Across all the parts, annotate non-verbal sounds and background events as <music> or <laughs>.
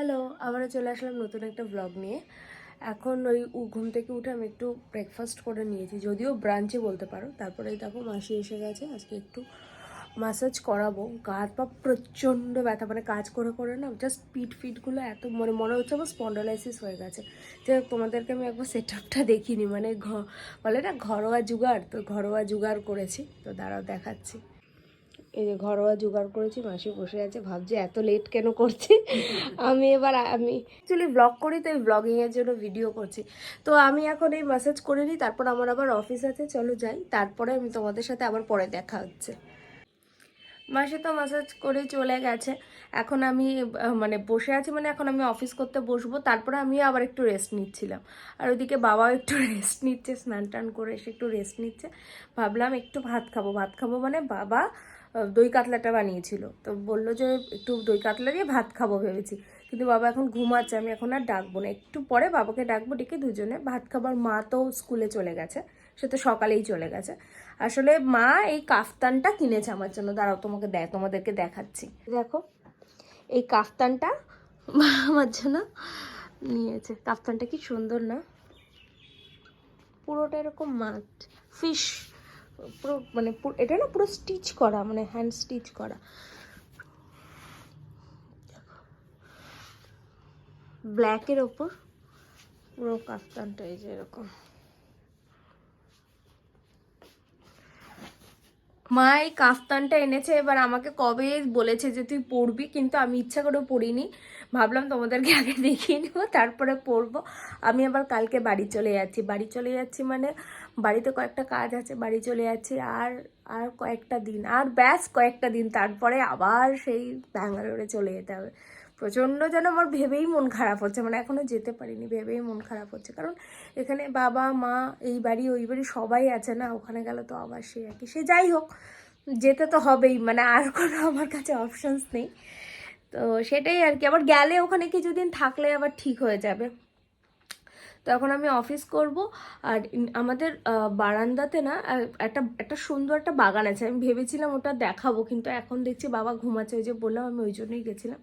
Hello, আবারও চলে আসলাম নতুন একটা ব্লগ নিয়ে। এখন ওই ঘুম থেকে উঠে আমি একটু ব্রেকফাস্ট করে নিয়েছি, যদিও ব্রাঞ্চে বলতে পারো। তারপরে দেখো মাসি এসে গেছে, আজকে একটু মাসাজ করাবো। গা হাত পা প্রচণ্ড ব্যথা মানে কাজ করে করে না জাস্ট পিঠ ফিটগুলো এত মানে মনে হচ্ছে আমার স্পন্ডোলাইসিস হয়ে গেছে। যে তোমাদেরকে আমি একবার সেট আপটা দেখিনি মানে ঘ বলে না ঘরোয়া জুগাড়, তো ঘরোয়া জুগাড় করেছি। তো দাঁড়াও, দেখাচ্ছি। এই যে ঘরোয়া জোগাড় করেছি, মাসি বসে আছে, ভাবছে এত লেট কেন করছি? আমি এবার, আমি অ্যাকচুয়ালি ব্লগ করি তো এই ব্লগিংয়ের জন্য ভিডিও করছি। তো আমি এখন এই মেসেজ করে নিই, তারপর আমার আবার অফিস আছে, চলো যাই। তারপরে আমি তোমাদের সাথে আবার পরে দেখা হচ্ছে। মাসে তো ম্যাসাজ করে চলে গেছে। এখন আমি মানে বসে আছি মানে এখন আমি অফিস করতে বসবো, তারপরে আমিও আবার একটু রেস্ট নিচ্ছিলাম। আর ওইদিকে বাবাও একটু রেস্ট নিচ্ছে, স্নান টান করে এসে একটু রেস্ট নিচ্ছে। ভাবলাম একটু ভাত খাব। ভাত খাব মানে বাবা দই কাতলাটা বানিয়েছিল। তো বলল যে, একটু দই কাতলা দিয়ে ভাত খাব ভেবেছি। কিন্তু বাবা এখন ঘুমাচ্ছে, আমি এখন আর ডাকবো না। একটু পরে বাবাকে ডাকবো, ডেকে দুজনে। ভাত খাবার মা তো স্কুলে চলে গেছে, সে তো সকালেই চলে গেছে। আসলে মা এই কাফতানটা কিনেছে আমার জন্য। দাঁড়াও, তোমাকে দেয় তোমাদেরকে দেখাচ্ছি। দেখো, এই কাফতানটা মা আমার জন্য নিয়েছে। কাফতানটা কি সুন্দর না? পুরোটা এরকম মাছ ফিশ পুরো মানে এটা না পুরো স্টিচ করা মানে হ্যান্ড স্টিচ করা। ব্ল্যাকের ওপর পুরো কাফতানটা এই যে এরকম। মা, এই কাফতানটা এনেছে, এবার আমাকে কবে বলেছে যে তুই পরবি, কিন্তু আমি ইচ্ছা করে পরিনি। ভাবলাম তোমাদেরকে আগে দেখিয়ে নেব, তারপরে পরবো। আমি আবার কালকে বাড়ি চলে যাচ্ছি। বাড়ি চলে যাচ্ছি মানে বাড়িতে কয়েকটা কাজ আছে, বাড়ি চলে যাচ্ছি আর আর কয়েকটা দিন, আর ব্যাস কয়েকটা দিন, তারপরে আবার সেই ব্যাঙ্গালোরে চলে যেতে হবে। প্রচণ্ড যেন আমার ভেবেই মন খারাপ হচ্ছে মানে এখনও যেতে পারিনি, ভেবেই মন খারাপ হচ্ছে। কারণ এখানে বাবা, মা, এই বাড়ি, ওই বাড়ি সবাই আছে না, ওখানে গেলে তো আবার সে একই। সে যাই হোক, যেতে তো হবেই মানে আর কোনো আমার কাছে অপশানস নেই। তো সেটাই আর কি, আবার গেলে ওখানে কিছুদিন থাকলে আবার ঠিক হয়ে যাবে। তো এখন আমি অফিস করব। আর আমাদের বারান্দাতে না একটা একটা সুন্দর একটা বাগান আছে। আমি ভেবেছিলাম ওটা দেখাবো, কিন্তু এখন দেখছি বাবা ঘুমাচ্ছে। ওই যে বললাম, আমি ওই জন্যই গেছিলাম।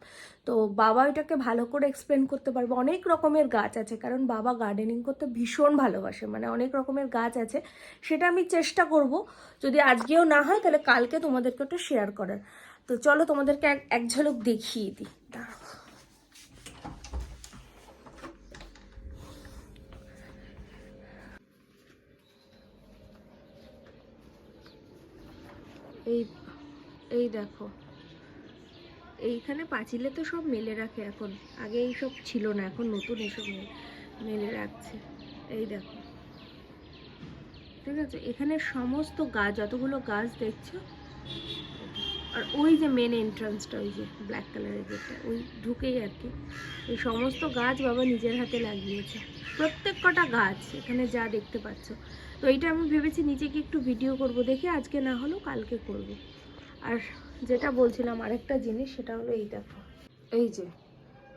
তো বাবা ওইটাকে ভালো করে এক্সপ্লেন করতে পারবে। অনেক রকমের গাছ আছে, কারণ বাবা গার্ডেনিং করতে ভীষণ ভালোবাসে। মানে অনেক রকমের গাছ আছে, সেটা আমি চেষ্টা করব। যদি আজকেও না হয়, তাহলে কালকে তোমাদেরকে একটু শেয়ার করার। তো চলো তোমাদেরকে এক এক ঝলক দেখিয়ে দিই। দাঁড়াও। এই এই দেখো। এইখানে পাঁচিলে তো সব মেলে রাখে এখন। আগে এইসব ছিল না, এখন নতুন এসব মেলে রাখছে। এই দেখো। ঠিক আছে? এখানে সমস্ত গাছ, যতগুলো গাছ দেখছ আর ওই যে মেন এন্ট্রান্সটা ওই যে ব্ল্যাক কালারের যেটা ওই ঢুকেই আর কি। এই সমস্ত গাছ বাবা নিজের হাতে লাগিয়েছে। প্রত্যেক কটা গাছ এখানে যা দেখতে পাচ্ছ। তো এইটা আমি ভেবেছি নিজেকে একটু ভিডিও করব, দেখে আজকে না হলেও কালকে করব। আর যেটা বলছিলাম আরেকটা জিনিস, সেটা হলো এই দেখো। এই যে,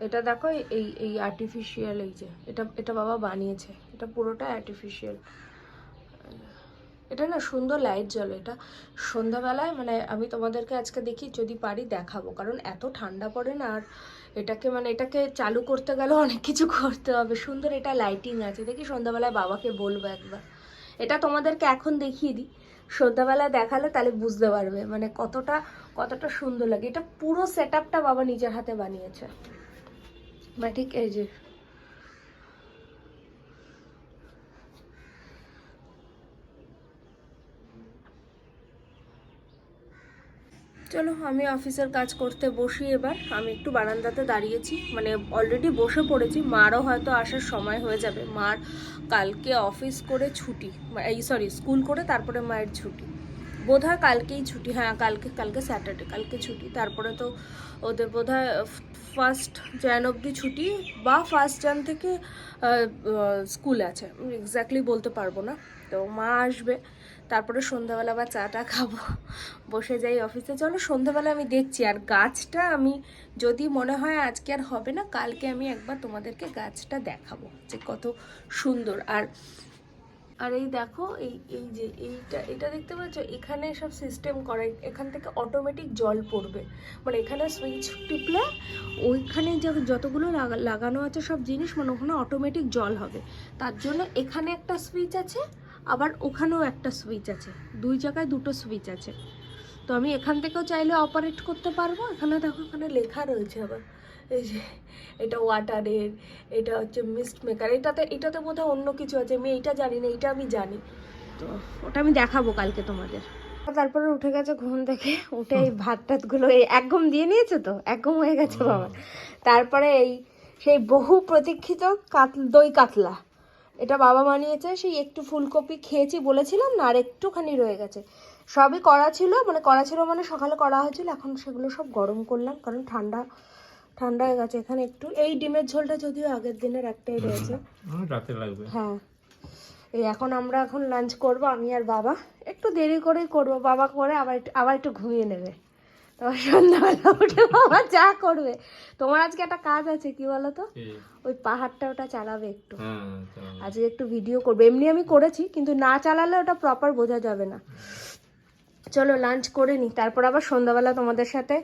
এটা দেখো এই এই আর্টিফিশিয়াল এই যে, এটা এটা বাবা বানিয়েছে। এটা পুরোটা আর্টিফিশিয়াল এটা না সুন্দর লাইট জ্বলে, এটা সন্ধ্যাবেলায় মানে আমি তোমাদেরকে আজকে দেখি যদি পারি দেখাবো। কারণ এত ঠান্ডা পড়ে না আর এটাকে মানে এটাকে চালু করতে গেলে <laughs> অনেক কিছু করতে হবে। সুন্দর এটা লাইটিং আছে। দেখি সন্ধ্যাবেলায় বাবাকে বলব একবার। এটা তোমাদেরকে এখন দেখিয়ে দিই। সন্ধ্যাবেলা দেখালে তাহলে বুঝতে পারবে মানে কতটা কতটা সুন্দর লাগে। এটা পুরো সেট বাবা নিজের হাতে বানিয়েছে। বা ঠিক এই যে চলো, আমি অফিসের কাজ করতে বসি এবার। আমি একটু বারান্দাতে দাঁড়িয়েছি। মানে অলরেডি বসে পড়েছি। মারও হয়তো আসার সময় হয়ে যাবে। মার কালকে অফিস করে ছুটি। এই সরি স্কুল করে তারপরে মায়ের ছুটি। বোধ হয় কালকেই ছুটি। হ্যাঁ কালকে কালকে স্যাটারডে কালকে ছুটি। তারপরে তো ওদের বোধ হয় ফার্স্ট জ্যান অবধি ছুটি বা ফার্স্ট জ্যান থেকে স্কুল আছে। এক্স্যাক্টলি বলতে পারব না। তো মা আসবে। তারপরে সন্ধ্যাবেলা আবার চাটা খাব। বসে যাই অফিসে চলো, সন্ধ্যাবেলা আমি দেখছি। আর গাছটা আমি, যদি মনে হয় আজকে আর হবে না, কালকে আমি একবার তোমাদেরকে গাছটা দেখাবো যে কত সুন্দর। আর আর এই দেখো, এই এই যে এইটা, এটা দেখতে পাচ্ছ? এখানে সব সিস্টেম করা। এখান থেকে অটোমেটিক জল পড়বে। মানে এখানে সুইচ টিপলে ওইখানে যতগুলো লাগানো আছে সব জিনিস মানে ওখানে অটোমেটিক জল হবে। তার জন্য এখানে একটা সুইচ আছে। আবার ওখানেও একটা সুইচ আছে। দুই জায়গায় দুটো সুইচ আছে। তো আমি এখান থেকেও চাইলে অপারেট করতে পারব। এখানে দেখো এখানে লেখা রয়েছে আবার। এই যে এটা ওয়াটারের এটা হচ্ছে মিস্ট মেকার এটাতে এটাতে বোধহয় অন্য কিছু আছে। আমি এইটা জানি না এইটা আমি জানি। তো ওটা আমি দেখাবো কালকে তোমাদের। তারপরে উঠে গেছে ঘুম থেকে উঠে এই ভাত টাতগুলো এই এক ঘুম দিয়ে নিয়েছে তো? এক ঘুম হয়ে গেছে বাবা। তারপরে এই সেই বহু প্রতীক্ষিত কাত দই কাতলা। এটা বাবা বানিয়েছে সেই একটু ফুলকপি খেয়েছি বলেছিলাম না আর একটুখানি রয়ে গেছে। সবই করা ছিল মানে করা ছিল মানে সকালে করা হয়েছিল এখন সেগুলো সব গরম করলাম কারণ ঠান্ডা ঠান্ডা হয়ে গেছে এখানে একটু। এই ডিমের ঝোলটা যদিও আগের দিনের একটাই রয়েছে। রাতে লাগবে। হ্যাঁ। এই এখন আমরা এখন লাঞ্চ করব আমি আর বাবা। একটু দেরি করেই করব বাবা করে আবার একটু আবার একটু ঘুমিয়ে নেবে। তারপর সন্ধ্যাবেলা উঠে বাবা চা করবে। তোমার আজকে একটা কাজ আছে কি বলো তো ওই পাহাড়টা ওটা চালাবে একটু। হ্যাঁ আজকে একটু ভিডিও করবে। এমনি আমি করেছি কিন্তু না চালালে ওটা প্রপার বোঝা যাবে না। চলো লাঞ্চ করে নি তারপর আবার সন্ধ্যাবেলা তোমাদের সাথে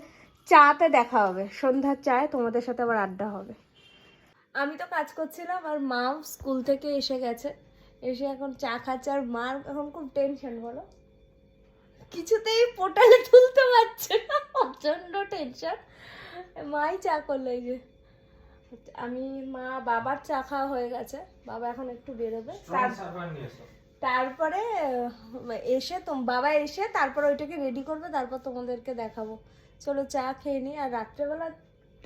চাতে দেখা হবে। সন্ধ্যার চায় তোমাদের সাথে আবার আড্ডা হবে। আমি তো কাজ করছিলাম আর মা স্কুল থেকে এসে গেছে। এসে এখন চা খাচ্ছে আর মার এখন খুব টেনশন বলো। কিছুতেই পোটালে তুলতে পারছে না প্রচণ্ড টেনশন মাই চা করল এই যে। আমি মা বাবার চা খাওয়া হয়ে গেছে। বাবা এখন একটু বেরোবে। তারপরে এসে তোম বাবা এসে তারপর ওইটাকে রেডি করবে তারপর তোমাদেরকে দেখাবো। চলো চা খেয়ে নিই। আর রাত্রেবেলা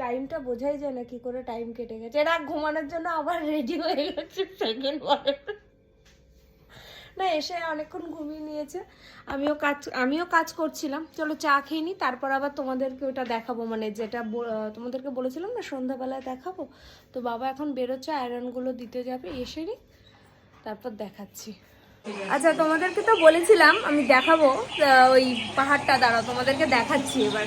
টাইমটা বোঝাই যায় না কি করে টাইম কেটে গেছে। এরা ঘুমানোর জন্য আবার রেডি হয়ে গেছে সেকেন্ড ওয়ারে না, এসে অনেকক্ষণ ঘুমিয়ে নিয়েছে। আমিও কাজ আমিও কাজ করছিলাম। চলো চা খেয়ে নিই তারপর আবার তোমাদেরকে ওটা দেখাবো। মানে যেটা তোমাদেরকে বলেছিলাম না, সন্ধ্যাবেলায় দেখাবো। তো বাবা এখন বেরোচ্ছে, আয়রনগুলো দিতে যাবে, এসে নি, তারপর দেখাচ্ছি। আচ্ছা তোমাদেরকে তো বলেছিলাম, আমি দেখাবো ওই পাহাড়টা, দাঁড়াও, তোমাদেরকে দেখাচ্ছি এবার।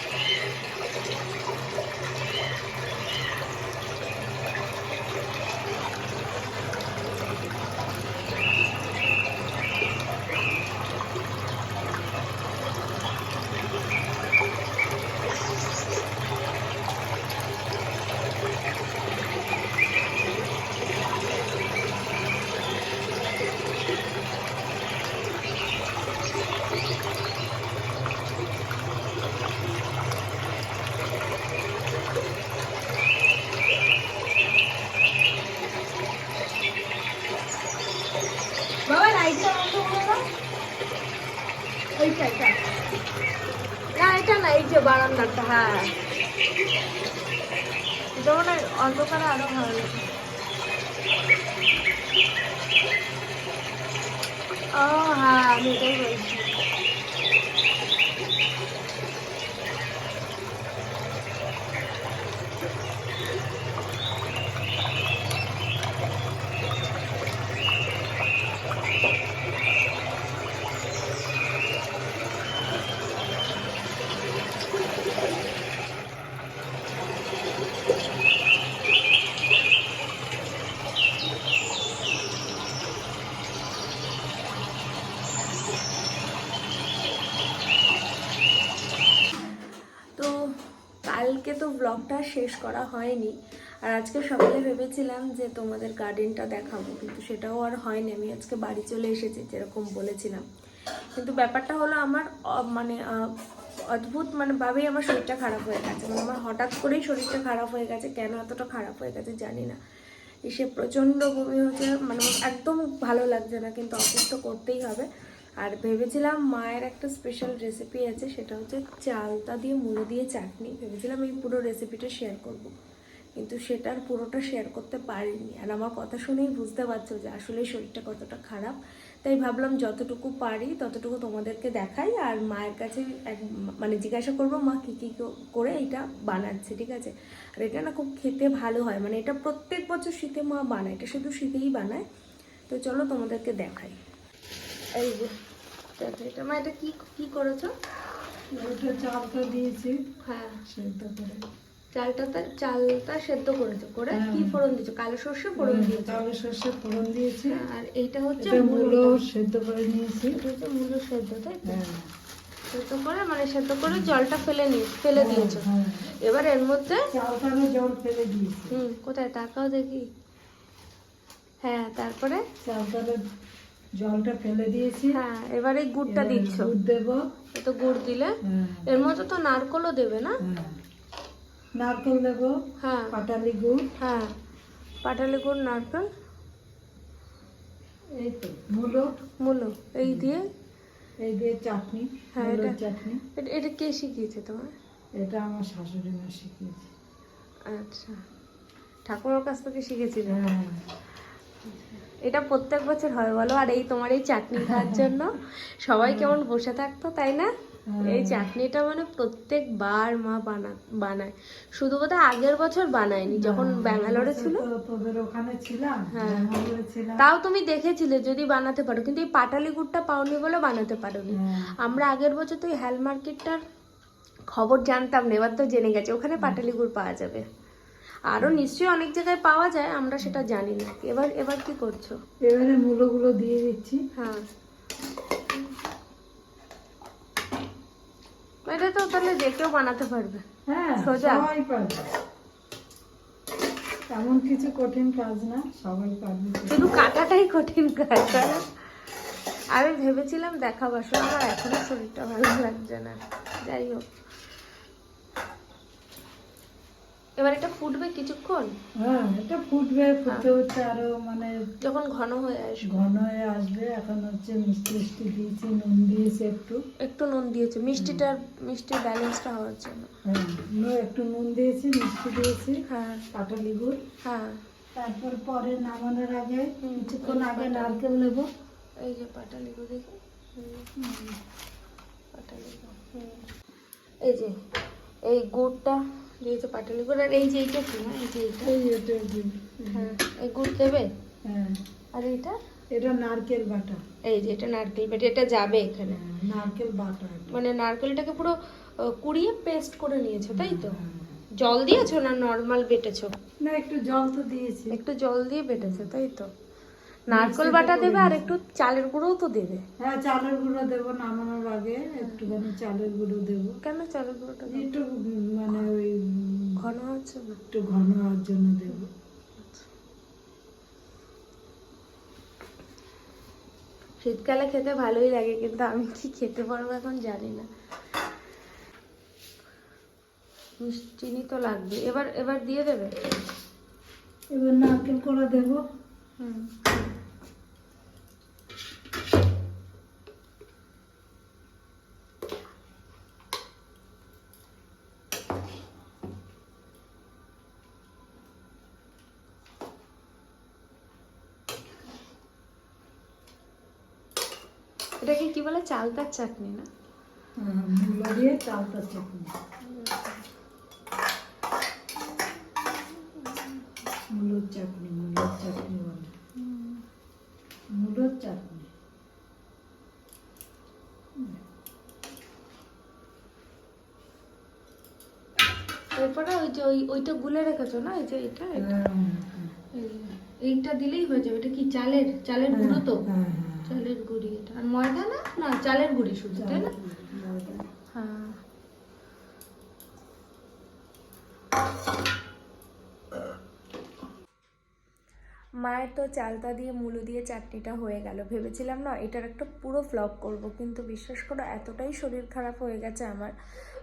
হয় অন্ধকারে আরও ভালো লাগে ও হ্যাঁ আমি এটাই বলছি তো কালকে তো ব্লগটা শেষ করা হয়নি। আর আজকে সকালে ভেবেছিলাম যে তোমাদের গার্ডেনটা দেখাবো, কিন্তু সেটাও আর হয়নি। আমি আজকে বাড়ি চলে এসেছি, যেরকম বলেছিলাম। কিন্তু ব্যাপারটা হলো আমার মানে অদ্ভুত মানে ভাবেই আমার শরীরটা খারাপ হয়ে গেছে। মানে আমার হঠাৎ করেই শরীরটা খারাপ হয়ে গেছে। কেন এতটা খারাপ হয়ে গেছে জানি না। এসে প্রচণ্ড বমি হচ্ছে। মানে একদম ভালো লাগছে না, কিন্তু অসুস্থ করতেই হবে। আর ভেবেছিলাম মায়ের একটা স্পেশাল রেসিপি আছে, সেটা হচ্ছে চালতা দিয়ে মুড়ি দিয়ে চাটনি। ভেবেছিলাম এই পুরো রেসিপিটা শেয়ার করব। কিন্তু সেটার পুরোটা শেয়ার করতে পারিনি। আর আমার কথা শুনেই বুঝতে পারছ যে আসলে শরীরটা কতটা খারাপ। তাই ভাবলাম যতটুকু পারি ততটুকু তোমাদেরকে দেখাই, আর মায়ের কাছে এক মানে জিজ্ঞাসা করব, মা, কী কী করে এটা বানাচ্ছে? ঠিক আছে? আর এটা না খুব খেতে ভালো হয় মানে এটা প্রত্যেক বছর শীতে মা বানায়, এটা শুধু শীতেই বানায়। তো চলো তোমাদেরকে দেখাই। এই এটা। মা এটা কি কি করেছ? ওটা চালটা দিয়েছি। হ্যাঁ। সেদ্ধ করে। চালটা চালটা সেদ্ধ করেছ। করে হ্যাঁ। কি ফোড়ন দিয়েছ? কালো সর্ষে ফোড়ন দিয়েছ? চালের সর্ষে ফোড়ন দিয়েছি। আর এইটা হচ্ছে মূলো সেদ্ধ করে নিয়েছি। এটা হচ্ছে মূলো সেদ্ধ তাই তো? হ্যাঁ। সেদ্ধ করে মানে সেদ্ধ করে জলটা ফেলে নিয়ে ফেলে দিয়েছ। হ্যাঁ। এবার এর মধ্যে চালটারও জল ফেলে দিয়েছি। হুম কোথায়? তাকাও দেখি। হ্যাঁ তারপরে? চালটারও জলটা ফেলে দিয়েছি। হ্যাঁ এবার এই গুড়টা দিচ্ছ। দুধ দেবো। এত গুড় দিলে? হ্যাঁ। এর মধ্যে তো নারকলও দেবে না? হ্যাঁ। নারকেল দেবো হ্যাঁ। পাটালি গুড়। হ্যাঁ পাটালি গুড় নারকেল। এই তো মূলো। মূলো এই দিয়ে? এই দিয়ে চাটনি হ্যাঁ, এটা- চাটনি। এটা- এটা কে শিখিয়েছে তোমার? এটা আমার শাশুড়ি মা শিখিয়েছে। আচ্ছা। ঠাকুরের কাছ থেকে শিখেছিলে? হ্যাঁ। এটা প্রত্যেক বছর হয় বলো। আর এই তোমার এই চাটনি খাওয়ার <laughs> জন্য সবাই কেমন বসে থাকতো তাই না? এই চাটনিটা মানে প্রত্যেকবার মা বানা বানায়। শুধু বোধহয় আগের বছর বানায়নি যখন ব্যাঙ্গালোরে ছিল। তোদের ওখানে ছিলাম হ্যাঁ। তাও তুমি দেখেছিলে যদি বানাতে পারো। কিন্তু এই পাটালি গুড়টা পাওনি বলে বানাতে পারোনি। আমরা আগের বছর তো এই হ্যাল মার্কেটটার খবর জানতাম না এবার তো জেনে গেছে ওখানে পাটালি গুড় পাওয়া যাবে। আরও নিশ্চয়ই অনেক জায়গায় পাওয়া যায় আমরা সেটা জানি না। এবার এবার কি করছ? এবারে মূলোগুলো দিয়ে দিচ্ছি। হ্যাঁ। এটা তো তাহলে যে কেউ বানাতে পারবে। হ্যাঁ সোজা? সবাই পারবে। তেমন কিছু কঠিন কাজ না সবাই পারবে। শুধু কাটাটাই কঠিন কাজ? আমি ভেবেছিলাম দেখাবো আসলে আমার এখনও শরীরটা ভালো লাগছে না। যাই হোক। এবার এটা ফুটবে কিছুক্ষণ? হ্যাঁ এটা ফুটবে ফুটতে ফুটতে আরও মানে যখন ঘন হয়ে আসবে। ঘন হয়ে আসবে এখন হচ্ছে মিষ্টি মিষ্টি দিয়েছি নুন দিয়েছি একটু। একটু নুন দিয়েছে মিষ্টিটার মিষ্টির ব্যালেন্সটা হওয়ার জন্য। হ্যাঁ নুন একটু নুন দিয়েছি মিষ্টি দিয়েছি হ্যাঁ। পাটালি গুড়। হ্যাঁ। তারপর পরে নামানোর আগে কিছুক্ষণ আগে নারকেল নেব। এই যে পাটালি গুড় দেখি। পাটালি গুড়। এই যে এই গুড়টা দিয়েছে পাটালি গুড় আর এই যে এইটা কি না এই যে এইটা? এই এটা হ্যাঁ এই গুড় দেবে? হ্যাঁ। আর এইটা? এটা নারকেল বাটা। এই যে এটা নারকেল বেটে এটা যাবে এখানে। হ্যাঁ, নারকেল বাটা মানে নারকেলটাকে পুরো কুড়িয়ে পেস্ট করে নিয়েছো তাই তো? হ্যাঁ। জল দিয়েছ না নর্মাল বেটেছো? না একটু জল তো দিয়েছি। একটু জল দিয়ে বেটেছো তাই তো? নারকেল বাটা দেবে আর একটু চালের গুঁড়োও তো দেবে। হ্যাঁ চালের গুঁড়ো দেবো নামানোর আগে একটুখানি চালের গুঁড়ো দেবো। কেন চালের গুঁড়োটা একটু মানে ওই ঘন হচ্ছে না? একটু ঘন হওয়ার জন্য দেবো। শীতকালে খেতে ভালোই লাগে কিন্তু আমি কি খেতে পারব এখন জানি না। চিনি তো লাগবে। এবার এবার দিয়ে দেবে? এবার নারকেল কোড়া দেবো। এটাকে কি বলে চালতার চাটনি না হ্যাঁ, মূলো দিয়ে চালটা চাটনি মূলোর চাটনি মূলোর চাটনি বলে মূলোর চাটনি এরপরে ওই যে ওই ওইটা গুলে রেখেছো না? এই যে এটা। হ্যাঁ, হ্যাঁ, এই যে, এইটা দিলেই হয়ে যাবে। এটা কি চালের চালের গুঁড়ো তো? হ্যাঁ, হ্যাঁ। চালের গুঁড়ি এটা। আর ময়দা না? না চালের গুঁড়ি শুধু তাই না ময়দা। হ্যাঁ মায়ের তো চালতা দিয়ে মুলো দিয়ে চাটনিটা হয়ে গেল। ভেবেছিলাম, না, এটার একটা পুরো ফ্লপ করব। কিন্তু বিশ্বাস করো, এতটাই শরীর খারাপ হয়ে গেছে আমার।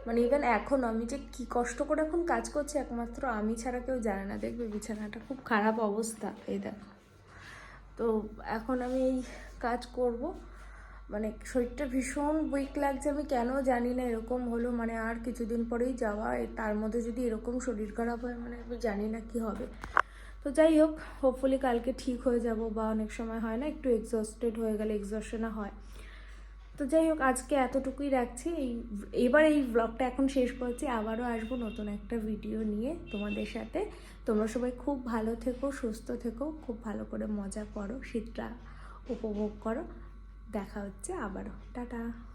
মানে ইভেন এখন আমি যে কি কষ্ট করে এখন কাজ করছি, একমাত্র আমি ছাড়া কেউ জানে না। দেখবে বিছানাটা খুব খারাপ অবস্থা, এই দেখো। তো এখন আমি এই কাজ করব। মানে শরীরটা ভীষণ উইক লাগছে, আমি কেন জানি না এরকম হলো। মানে আর কিছুদিন পরেই যাওয়া তার মধ্যে যদি এরকম শরীর খারাপ হয় মানে আমি জানি না কি হবে। তো যাই হোক হোপফুলি কালকে ঠিক হয়ে যাব বা অনেক সময় হয় না, একটু এক্সস্টেড হয়ে গেলে এক্সস্টনে হয়। তো যাই হোক, আজকে এতটুকুই রাখছি। এই, এবার এই ব্লগটা এখন শেষ করছি। আবারও আসব নতুন একটা ভিডিও নিয়ে তোমাদের সাথে। তোমরা সবাই খুব ভালো থেকো, সুস্থ থেকো, খুব ভালো করে মজা করো, শীতটা উপভোগ করো। দেখা হচ্ছে আবারও। টাটা।